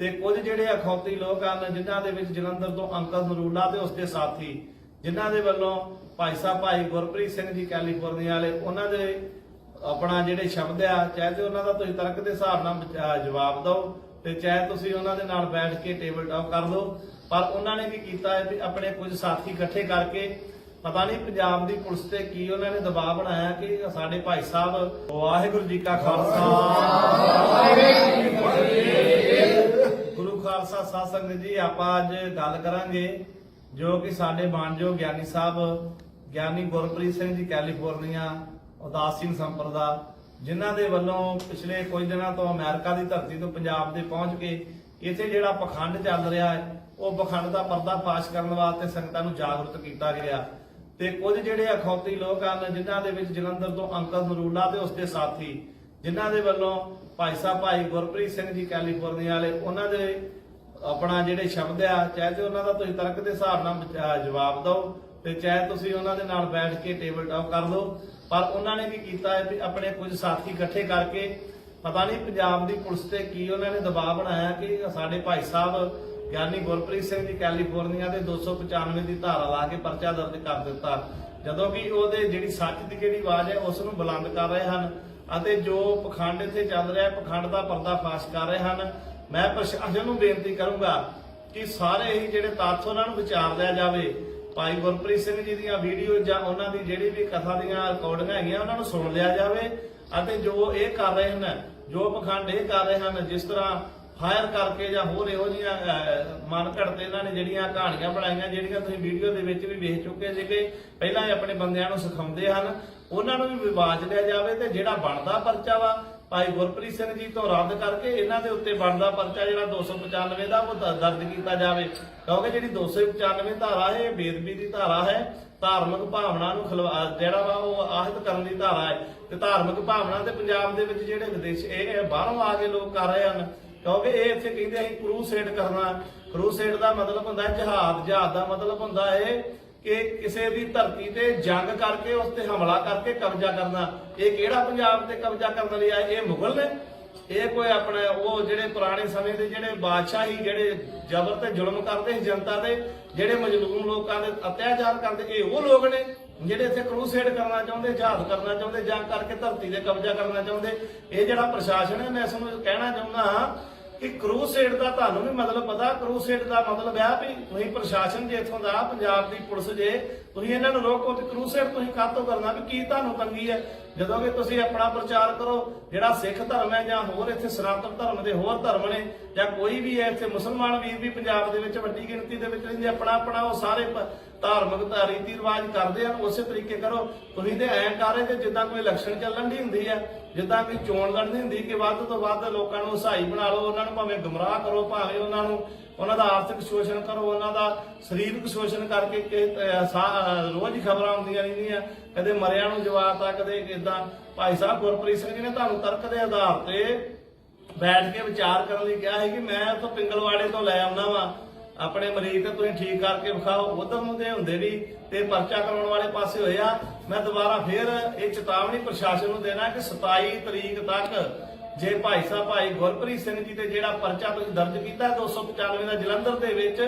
ਤੇ ਕੁਝ ਜਿਹੜੇ ਅਖੌਤੀ ਲੋਕ ਹਨ, ਜਿਨ੍ਹਾਂ ਦੇ ਵਿੱਚ ਜਲੰਧਰ ਤੋਂ ਅੰਕਲ ਨਰੂਲਾ ਤੇ ਉਸਦੇ ਸਾਥੀ, ਜਿਨ੍ਹਾਂ ਦੇ ਵੱਲੋਂ ਭਾਈ ਸਾਹਿਬ, ਭਾਈ ਗੁਰਪ੍ਰੀਤ ਸਿੰਘ ਜੀ ਕੈਲੀਫੋਰਨੀਆ ਵਾਲੇ, ਉਹਨਾਂ ਦੇ ਆਪਣਾ ਜਿਹੜੇ ਸ਼ਬਦ ਆ, ਚਾਹੇ ਤੇ ਉਹਨਾਂ ਦਾ ਤੁਸੀਂ ਤਰਕ ਦੇ ਹਿਸਾਬ ਨਾਲ ਜਵਾਬ ਦਿਓ, ਤੇ ਚਾਹੇ ਤੁਸੀਂ ਉਹਨਾਂ ਦੇ ਨਾਲ ਬੈਠ ਕੇ ਟੇਬਲ ਟਾਕ ਕਰ ਲਓ, ਪਰ ਉਹਨਾਂ ਨੇ ਕੀ ਕੀਤਾ ਹੈ ਵੀ ਆਪਣੇ ਕੁਝ ਸਾਥੀ ਇਕੱਠੇ ਕਰਕੇ, ਪਤਾ ਨਹੀਂ ਪੰਜਾਬ ਦੀ ਪੁਲਿਸ ਤੇ ਕੀ ਉਹਨਾਂ ਨੇ ਦਬਾਅ ਬਣਾਇਆ ਕਿ ਸਾਡੇ ਭਾਈ ਸਾਹਿਬ, ਵਾਹਿਗੁਰੂ ਜੀ ਕਾ ਖਾਲਸਾ। ਗੁਰੂ ਖਾਲਸਾ ਸਾਧ ਸੰਗਤ ਜੀ, ਆਪਾਂ ਅੱਜ ਗੱਲ ਕਰਾਂਗੇ ਜੋ ਕਿ ਸਾਡੇ ਬਾਣਯੋਗ ਗਿਆਨੀ ਸਾਹਿਬ, ਗਿਆਨੀ ਗੁਰਪ੍ਰੀਤ ਸਿੰਘ ਜੀ ਕੈਲੀਫੋਰਨੀਆ, ਉਦਾਸ ਸੰਪਰਦਾ ਜਿਨ੍ਹਾਂ ਦੇ ਵੱਲੋਂ ਪਿਛਲੇ ਕੁਝ ਦਿਨਾਂ ਤੋਂ ਅਮਰੀਕਾ ਦੀ ਧਰਤੀ ਤੋਂ ਪੰਜਾਬ ਦੇ ਪਹੁੰਚ ਕੇ ਇੱਥੇ ਜਿਹੜਾ ਪਖੰਡ ਚੱਲ ਰਿਹਾ ਹੈ, ਉਹ ਪਖੰਡ ਦਾ ਪਰਦਾ ਫਾਸ਼ ਕਰਨ ਵਾਸਤੇ ਸੰਗਤਾਂ ਨੂੰ ਜਾਗਰੂਕ ਕੀਤਾ ਗਿਆ। ਤੇ ਕੁਝ ਜਿਹੜੇ ਅਖੌਤੀ ਲੋਕ ਹਨ, ਜਿਨ੍ਹਾਂ ਦੇ ਵਿੱਚ ਜਲੰਧਰ ਤੋਂ ਅੰਕਲ ਨਰੂਲਾ ਤੇ ਉਸਦੇ ਸਾਥੀ, ਜਿਨ੍ਹਾਂ ਦੇ ਵੱਲੋਂ ਭਾਈ ਸਾਹਿਬ ਭਾਈ ਗੁਰਪ੍ਰੀਤ ਸਿੰਘ ਜੀ ਕੈਲੀਫੋਰਨੀਆ ਵਾਲੇ, ਉਹਨਾਂ ਦੇ ਆਪਣਾ ਜਿਹੜੇ ਸ਼ਬਦ ਆ, ਚਾਹੇ ਤੇ ਉਹਨਾਂ ਦਾ ਤੁਸੀਂ ਤਰਕ ਦੇ ਹਿਸਾਬ ਨਾਲ ਜਵਾਬ ਦਿਓ, ਤੇ ਚਾਹੇ ਤੁਸੀਂ ਉਹਨਾਂ ਦੇ ਨਾਲ ਬੈਠ ਕੇ ਟੇਬਲ ਟਾਕ ਕਰ ਲਓ। ਪਰ ਉਹਨਾਂ ਨੇ ਕੀ ਕੀਤਾ ਹੈ ਵੀ ਆਪਣੇ ਕੁਝ ਸਾਥੀ ਇਕੱਠੇ ਕਰਕੇ, ਪਤਾ ਨਹੀਂ ਪੰਜਾਬ ਦੀ ਪੁਲਿਸ ਤੇ ਕੀ ਉਹਨਾਂ ਨੇ ਦਬਾਅ ਬਣਾਇਆ ਕਿ ਸਾਡੇ ਭਾਈ ਸਾਹਿਬ ਗਿਆਨੀ ਗੁਰਪ੍ਰੀਤ ਸਿੰਘ ਜੀ ਕੈਲੀਫੋਰਨੀਆ ਦੇ 295 ਦੀ ਧਾਰਾ ਲਾ ਕੇ ਪਰਚਾ ਦਰਜ ਕਰ ਦਿੱਤਾ। ਜਦੋਂ ਕਿ ਉਹਦੇ ਜਿਹੜੀ ਸੱਚ ਦੀ ਜਿਹੜੀ ਆਵਾਜ਼ ਹੈ, ਉਸ ਨੂੰ ਬੁਲੰਦ ਕਰ ਰਹੇ ਹਨ ਅਤੇ ਜੋ ਪਖੰਡ ਇੱਥੇ ਚੱਲ ਰਿਹਾ ਹੈ, ਪਖੰਡ ਦਾ ਪਰਦਾ ਫਾਸ਼ ਕਰ ਰਹੇ ਹਨ। ਮੈਂ ਪ੍ਰਸ਼ਾਸਨ ਨੂੰ ਬੇਨਤੀ ਕਰੂੰਗਾ ਕਿ ਸਾਰੇ ਹੀ ਜਿਹੜੇ ਤੱਥ ਉਹਨਾਂ ਨੂੰ ਵਿਚਾਰ ਲਿਆ ਜਾਵੇ। ਭਾਈ ਗੁਰਪ੍ਰੀਤ ਸਿੰਘ ਜੀ ਦੀਆਂ ਵੀਡੀਓ ਜਾਂ ਉਹਨਾਂ ਦੀ ਜਿਹੜੀ ਵੀ ਕਥਾ ਦੀਆਂ ਰਿਕਾਰਡਿੰਗਾਂ ਹੈਗੀਆਂ, ਉਹਨਾਂ ਨੂੰ ਸੁਣ ਲਿਆ ਜਾਵੇ ਅਤੇ ਜੋ ਇਹ ਕਰ ਰਹੇ ਹਨ, ਜੋ ਪਖੰਡ ਇਹ ਕਰ ਰਹੇ ਹਨ, ਜਿਸ ਤਰ੍ਹਾਂ ਫਾਇਰ ਕਰਕੇ ਜਾਂ ਹੋਰ ਇਹੋ ਜਿਹੀਆਂ ਮਨ ਘੜਤੇ ਇਹਨਾਂ ਨੇ ਜਿਹੜੀਆਂ ਕਹਾਣੀਆਂ ਬਣਾਈਆਂ, ਜਿਹੜੀਆਂ ਤੁਸੀਂ ਵੀਡੀਓ ਦੇ ਵਿੱਚ ਵੀ ਵੇਖ ਚੁੱਕੇ ਸੀਗੇ, ਪਹਿਲਾਂ ਹੀ ਆਪਣੇ ਬੰਦਿਆਂ ਨੂੰ ਸਿਖਾਉਂਦੇ ਹਨ। ਉਹਨਾਂ ਨੂੰ ਵੀ ਵਿਵਾਜ ਲਿਆ ਜਾਵੇ ਤੇ ਜਿਹੜਾ ਬਣਦਾ ਪਰਚਾ ਵਾ ਭਾਈ ਗੁਰਪ੍ਰੀਤ ਸਿੰਘ ਜੀ ਤੋਂ ਰੱਦ ਕਰਕੇ ਇਹਨਾਂ ਦੇ ਉੱਤੇ ਬਣਦਾ ਪਰਚਾ ਜਿਹੜਾ 295 ਦਾ, ਉਹ ਦ- ਦਰਜ ਕੀਤਾ ਜਾਵੇ। ਕਿਉਂਕਿ ਜਿਹੜੀ 295 ਧਾਰਾ ਹੈ, ਇਹ ਬੇਦਬੀ ਦੀ ਧਾਰਾ ਹੈ। ਧਾਰਮਿਕ ਭਾਵਨਾ ਨੂੰ ਖਿਲਵਾ ਜਿਹੜਾ ਵਾ ਉਹ ਆਹਿਤ ਕਰਨ ਦੀ ਧਾਰਾ ਹੈ। ਤੇ ਧਾਰਮਿਕ ਭਾਵਨਾ ਤੇ ਪੰਜਾਬ ਦੇ ਵਿੱਚ ਜਿਹੜੇ ਵਿਦੇਸ਼, ਇਹ ਇਹ ਬਾਹਰੋਂ ਆ ਕੇ ਲੋਕ ਕਰ ਰਹੇ ਹਨ। ਕਿਉਂਕਿ ਇਹ ਇੱਥੇ ਕਹਿੰਦੇ ਅਸੀਂ ਕਰੂਸੇਡ ਕਰਨਾ। ਕਰੂਸੇਡ ਦਾ ਮਤਲਬ ਹੁੰਦਾ ਹੈ ਜਹਾਦ। ਜਹਾਦ ਦਾ ਮਤਲਬ ਹੁੰਦਾ ਹੈ ਕਿ ਕਿਸੇ ਦੀ ਧਰਤੀ ਤੇ ਜੰਗ ਕਰਕੇ, ਉਸ ਤੇ ਹਮਲਾ ਕਰਕੇ ਕਬਜ਼ਾ ਕਰਨਾ। ਇਹ ਕਿਹੜਾ ਪੰਜਾਬ ਤੇ ਕਬਜ਼ਾ ਕਰਨ ਲਈ ਆਏ ਇਹ ਮੁਗਲ ਨੇ। ਇਹ ਕੋਈ ਆਪਣੇ ਉਹ ਜਿਹੜੇ ਪੁਰਾਣੇ ਸਮੇਂ ਦੇ ਜਿਹੜੇ ਬਾਦਸ਼ਾਹੀ, ਜਿਹੜੇ ਜ਼ਬਰ ਤੇ ਜ਼ੁਲਮ ਕਰਦੇ ਸੀ ਜਨਤਾ ਤੇ ਜਿਹੜੇ ਮਜਲੂਮ ਲੋਕਾਂ ਦੇ ਅਤਿਆਚਾਰ ਕਰਦੇ, ਇਹ ਉਹ ਲੋਕ ਨੇ ਜਿਹੜੇ ਇੱਥੇ ਕਰੂਸੇਡ ਕਰਨਾ ਚਾਹੁੰਦੇ, ਜਹਾਦ ਕਰਨਾ ਚਾਹੁੰਦੇ ਜੰਗ ਕਰਕੇ ਧਰਤੀ ਤੇ ਕਬਜ਼ਾ ਕਰਨਾ ਚਾਹੁੰਦੇ। ਇਹ ਜਿਹੜਾ ਪ੍ਰਸ਼ਾਸਨ ਹੈ, ਮੈਂ ਇਸ ਨੂੰ ਕਹਿਣਾ ਚਾਹੁੰਦਾ ਹਾਂ ਕਿ ਕਰੂਸੇਡ ਦਾ ਤੁਹਾਨੂੰ ਵੀ ਮਤਲਬ ਪਤਾ ਕਰੂਸੇਡ ਦਾ ਮਤਲਬ ਹੈ ਵੀ ਤੁਸੀਂ ਪ੍ਰਸ਼ਾਸਨ ਜੇ ਇੱਥੋਂ ਦਾ, ਪੰਜਾਬ ਦੀ ਪੁਲਿਸ ਜੇ, ਤੁਸੀਂ ਇਹਨਾਂ ਨੂੰ ਰੋਕੋ ਤੇ ਕਰੂਸੇਡ ਤੁਸੀਂ ਕਾਹਤੋਂ ਕਰਨਾ ਵੀ ਕੀ ਤੁਹਾਨੂੰ ਤੰਗੀ ਹੈ? ਜਦੋਂ ਕਿ ਤੁਸੀਂ ਆਪਣਾ ਪ੍ਰਚਾਰ ਕਰੋ, ਜਿਹੜਾ ਸਿੱਖ ਧਰਮ ਹੈ ਜਾਂ ਹੋਰ ਇੱਥੇ ਸਨਾਤਨ ਧਰਮ ਦੇ ਹੋਰ ਧਰਮ ਨੇ, ਜਾਂ ਕੋਈ ਵੀ ਹੈ ਇੱਥੇ ਮੁਸਲਮਾਨ ਵੀਰ ਵੀ ਪੰਜਾਬ ਦੇ ਵਿੱਚ ਵੱਡੀ ਗਿਣਤੀ ਦੇ ਵਿੱਚ ਰਹਿੰਦੇ ਆਪਣਾ ਆਪਣਾ ਉਹ ਸਾਰੇ ਧਾਰਮਿਕ ਰੀਤੀ ਰਿਵਾਜ ਕਰਦੇ ਹਨ, ਉਸੇ ਤਰੀਕੇ ਕਰੋ। ਤੁਸੀਂ ਤੇ ਐਂ ਕਰ ਰਹੇ ਜੇ ਜਿੱਦਾਂ ਕੋਈ ਇਲੈਕਸ਼ਨ ਚੱਲਣ ਦੀ ਹੁੰਦੀ ਹੈ, ਜਿੱਦਾਂ ਕੋਈ ਚੋਣ ਲੜਨੀ ਹੁੰਦੀ ਕਿ ਵੱਧ ਤੋਂ ਵੱਧ ਲੋਕਾਂ ਨੂੰ ਸਹਾਈ ਬਣਾ ਲਓ, ਉਹਨਾਂ ਨੂੰ ਭਾਵੇਂ ਗੁੰਮਰਾਹ ਕਰੋ, ਭਾਵੇਂ ਉਹਨਾਂ ਨੂੰ ਉਹਨਾਂ ਦਾ ਆਰਥਿਕ ਸ਼ੋਸ਼ਣ ਕਰੋ, ਉਹਨਾਂ ਦਾ ਸਰੀਰਕ ਸ਼ੋਸ਼ਣ ਕਰਕੇ ਕਿ ਰੋਜ਼ ਖਬਰਾਂ ਆਉਂਦੀਆਂ ਰਹਿੰਦੀਆਂ, ਕਦੇ ਮਰਿਆਂ ਨੂੰ ਜਵਾਤਾ ਕਦੇ ਕਿਦਾਂ ਭਾਈ ਸਾਹਿਬ ਗੁਰਪ੍ਰੀਤ ਸਿੰਘ ਜੀ ਨੇ ਤੁਹਾਨੂੰ ਤਰਕ ਦੇ ਆਧਾਰ ਤੇ ਬੈਠ ਕੇ ਵਿਚਾਰ ਕਰਨ ਲਈ ਕਿਹਾ ਹੈ ਕਿ ਮੈਂ ਉੱਥੋਂ ਪਿੰਗਲਵਾੜੇ ਤੋਂ ਲੈ ਆਉਣਾ ਵਾ। ਆਪਣੇ ਮਰੀਜ਼ ਤੇ ਤੁਸੀਂ ਠੀਕ ਕਰਕੇ ਵਿਖਾਓ, ਉਧਰ ਨੂੰ ਦੇ ਹੁੰਦੇ ਵੀ ਤੇ ਪਰਚਾ ਕਰਾਉਣ ਵਾਲੇ ਪਾਸੇ ਹੋਏ ਆ। ਮੈਂ ਦੁਬਾਰਾ ਫੇਰ ਇਹ ਚੇਤਾਵਨੀ ਪ੍ਰਸ਼ਾਸਨ ਨੂੰ ਦੇਣਾ ਕਿ 27 ਤਰੀਕ ਤੱਕ ਜੇ ਭਾਈ ਸਾਹਿਬ, ਭਾਈ ਗੁਰਪ੍ਰੀਤ ਸਿੰਘ ਜੀ ਤੇ ਜਿਹੜਾ ਪਰਚਾ ਤੁਸੀਂ ਦਰਜ ਕੀਤਾ 295 ਦਾ ਜਲੰਧਰ ਦੇ ਵਿੱਚ,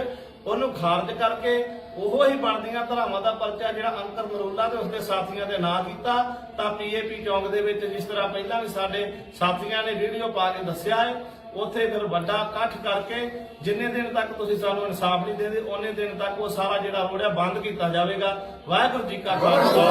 ਉਹਨੂੰ ਖਾਰਜ ਕਰਕੇ ਉਹੋ ਹੀ ਬਣਦੀਆਂ ਧਰਾਵਾਂ ਦਾ ਪਰਚਾ ਜਿਹੜਾ ਅੰਤਰ ਨਰੂਲਾ ਤੇ ਉਸਦੇ ਸਾਥੀਆਂ ਦੇ ਨਾਂ ਕੀਤਾ, ਤਾਂ ਪੀਏਪੀ ਚੌਂਕ ਦੇ ਵਿੱਚ ਜਿਸ ਤਰ੍ਹਾਂ ਪਹਿਲਾਂ ਵੀ ਸਾਡੇ ਸਾਥੀਆਂ ਨੇ ਵੀਡੀਓ ਪਾ ਕੇ ਦੱਸਿਆ ਹੈ ਉੱਥੇ ਫਿਰ ਵੱਡਾ ਇਕੱਠ ਕਰਕੇ ਜਿੰਨੇ ਦਿਨ ਤੱਕ ਤੁਸੀਂ ਸਾਨੂੰ ਇਨਸਾਫ ਨਹੀਂ ਦੇਦੇ, ਉਹਨੇ ਦਿਨ ਤੱਕ ਉਹ ਸਾਰਾ ਜਿਹੜਾ ਰੋੜਿਆ ਬੰਦ ਕੀਤਾ ਜਾਵੇਗਾ। ਵਾਹਿਗੁਰੂ ਜੀ ਕਾ ਖਾਲਸਾ।